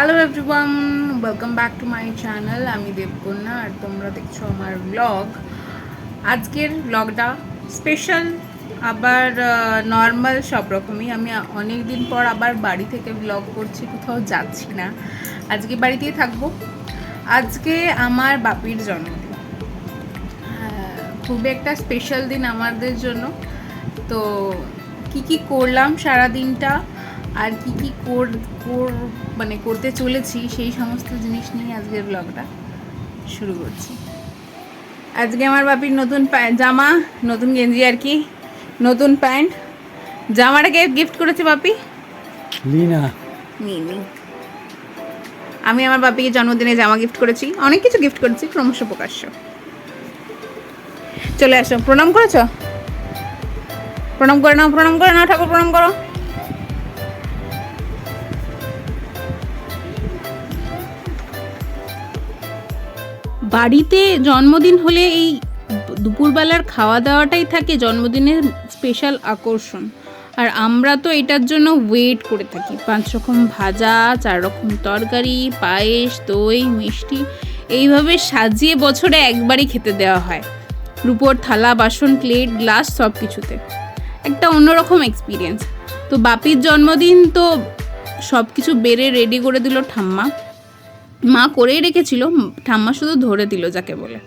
Hello everyone welcome back to my channel আমি দেবকন্যা, আর তোমরা দেখছ আমার ব্লগ আজকের ব্লগটা স্পেশাল আবার নর্মাল সব রকমই। আমি অনেক দিন পর আবার বাড়ি থেকে ব্লগ করছি, কোথাও যাচ্ছি না। আজকে বাড়িতেই থাকব। আজকে আমার বাপির জন্মদিন। খুবই একটা স্পেশাল দিন আমাদের জন্য। তো কি কি করলাম সারা দিনটা আর কি কি কর কর মানে করতে চলেছি সেই সমস্ত জিনিস নিয়ে আজকের ব্লগটা শুরু করছি। আজকে আমার বাপির নতুন জামা নতুন গেঞ্জি আর কি নতুন প্যান্ট। জামাটাকে গিফট করেছে বাপি? লিনা। নিই নি আমি আমার বাপিকে জন্মদিনে জামা গিফট করেছি অনেক কিছু গিফট করেছি ক্রমশ প্রকাশ্য। চলে আসো প্রণাম করেছ? প্রণাম করে নাও প্রণাম করে নাও ঠাকুর প্রণাম করো। বাড়িতে জন্মদিন হলে এই দুপুরবেলার খাওয়া দাওয়াটাই থাকে জন্মদিনের স্পেশাল আকর্ষণ। আর আমরা তো এটার জন্য ওয়েট করে থাকি। পাঁচ রকম ভাজা, চার রকম তরকারি, পায়েস, দই, মিষ্টি এইভাবে সাজিয়ে বছরে একবারই খেতে দেওয়া হয়। রুপোর থালা, বাসন, প্লেট, গ্লাস সব কিছুতে একটা অন্যরকম এক্সপিরিয়েন্স তো বাপির জন্মদিন তো সব কিছু বেড়ে রেডি করে দিল ঠাম্মা। মা করেই রেখেছিল, ঠাম্মা শুধু ধরে দিল যাকে বলে।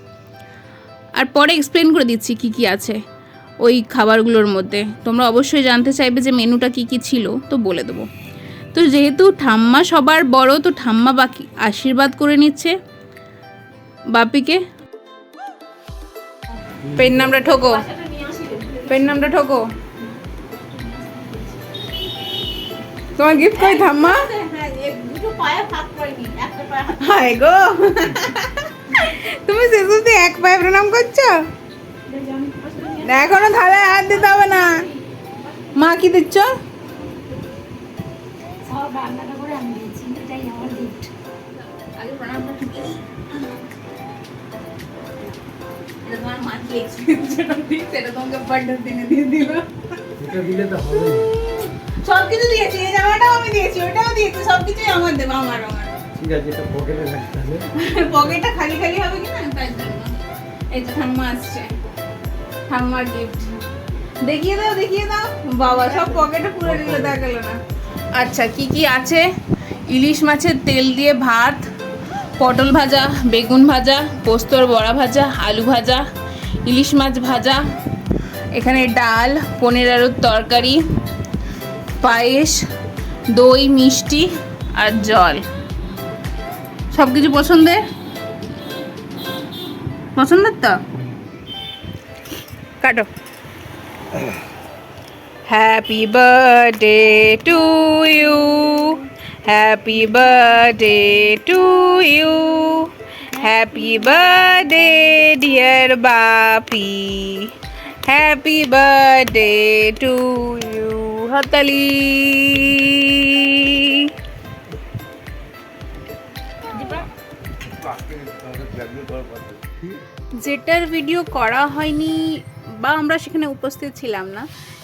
আর পরে এক্সপ্লেন করে দিচ্ছি কি কি আছে ওই খাবারগুলোর মধ্যে। তোমরা অবশ্যই জানতে চাইবে যে মেনুটা কি কি ছিল, তো বলে দেবো। তো যেহেতু ঠাম্মা সবার বড়, তো ঠাম্মা বাকি আশীর্বাদ করে নিচ্ছে। বাপিকে। পেন নামটা ঠোকো। পেন নামটা ঠোকো। তোমার গিফট কই ঠাম্মা? হায় গো। তুমি শেষ অব্দি এক পায়ে প্রণাম করছ? এখনও থালায় হাত দিতে হবে না। মা কি দিচ্ছ? এটা দিলে। তো হবে সব কিছু দিয়েছি এই জামাটাও আমি দিয়েছি ওটাও দিয়েছি সব কিছুই আমার দেবো আমার আমার ঠিক আছে, এটা পকেটে পকেটটা খালি খালি হবে কি না জন্য এই ঠাম্মা আসছে। ঠাম্মার গিফট দেখিয়ে দাও দেখিয়ে দাও। বাবা, সব পকেটে পুরো নিল দেখা গেল না। আচ্ছা কি কি আছে? ইলিশ মাছের তেল দিয়ে ভাত, পটল ভাজা, বেগুন ভাজা, পোস্তর বড়া ভাজা, আলু ভাজা, ইলিশ মাছ ভাজা, এখানে ডাল, পনির আলুর তরকারি, পায়েস, দই, মিষ্টি আর জল। সব কিছু পছন্দের? পছন্দের তো? কাটো। Happy birthday to you happy birthday to you happy birthday dear Bapi happy birthday to you হাতালি যেটার ভিডিও করা হয়নি বা আমরা সেখানে উপস্থিত ছিলাম না,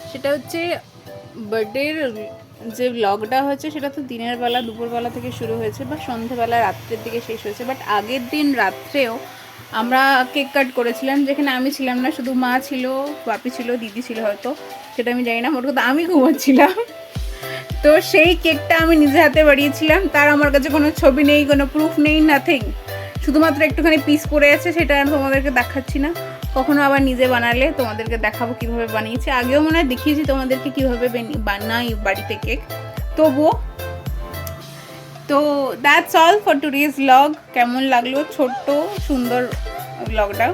সেটা হচ্ছে বার্থডের যে ব্লগটা হয়েছে, সেটা তো দিনের বেলা, দুপুরবেলা থেকে শুরু হয়েছে বা সন্ধেবেলা, রাত্রের দিকে শেষ হয়েছে। বাট আগের দিন রাত্রেও আমরা কেক কাট করেছিলাম, যেখানে আমি ছিলাম না, শুধু মা ছিল, বাপি ছিল, দিদি ছিল হয়তো, সেটা আমি জানি না, মোট কথা আমি ঘুমাচ্ছিলাম। তো সেই কেকটা আমি নিজে হাতে বাড়িয়েছিলাম, তার আমার কাছে কোনো ছবি নেই, কোনো প্রুফ নেই নাথিং শুধুমাত্র একটুখানি পিস পড়ে আছে, সেটা আর তোমাদেরকে দেখাচ্ছি না। কখনো আবার নিজে বানালে তোমাদেরকে দেখাবো কীভাবে বানিয়েছি। আগেও মনে হয় দেখিয়েছি তোমাদেরকে কীভাবে বানি- বানাই বাড়িতে কেক তবুও, তো that's all for today's blog কেমন লাগল? ছোট্ট, সুন্দর ব্লগটা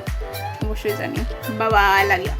অবশ্যই জানি বাবা লাগিয়া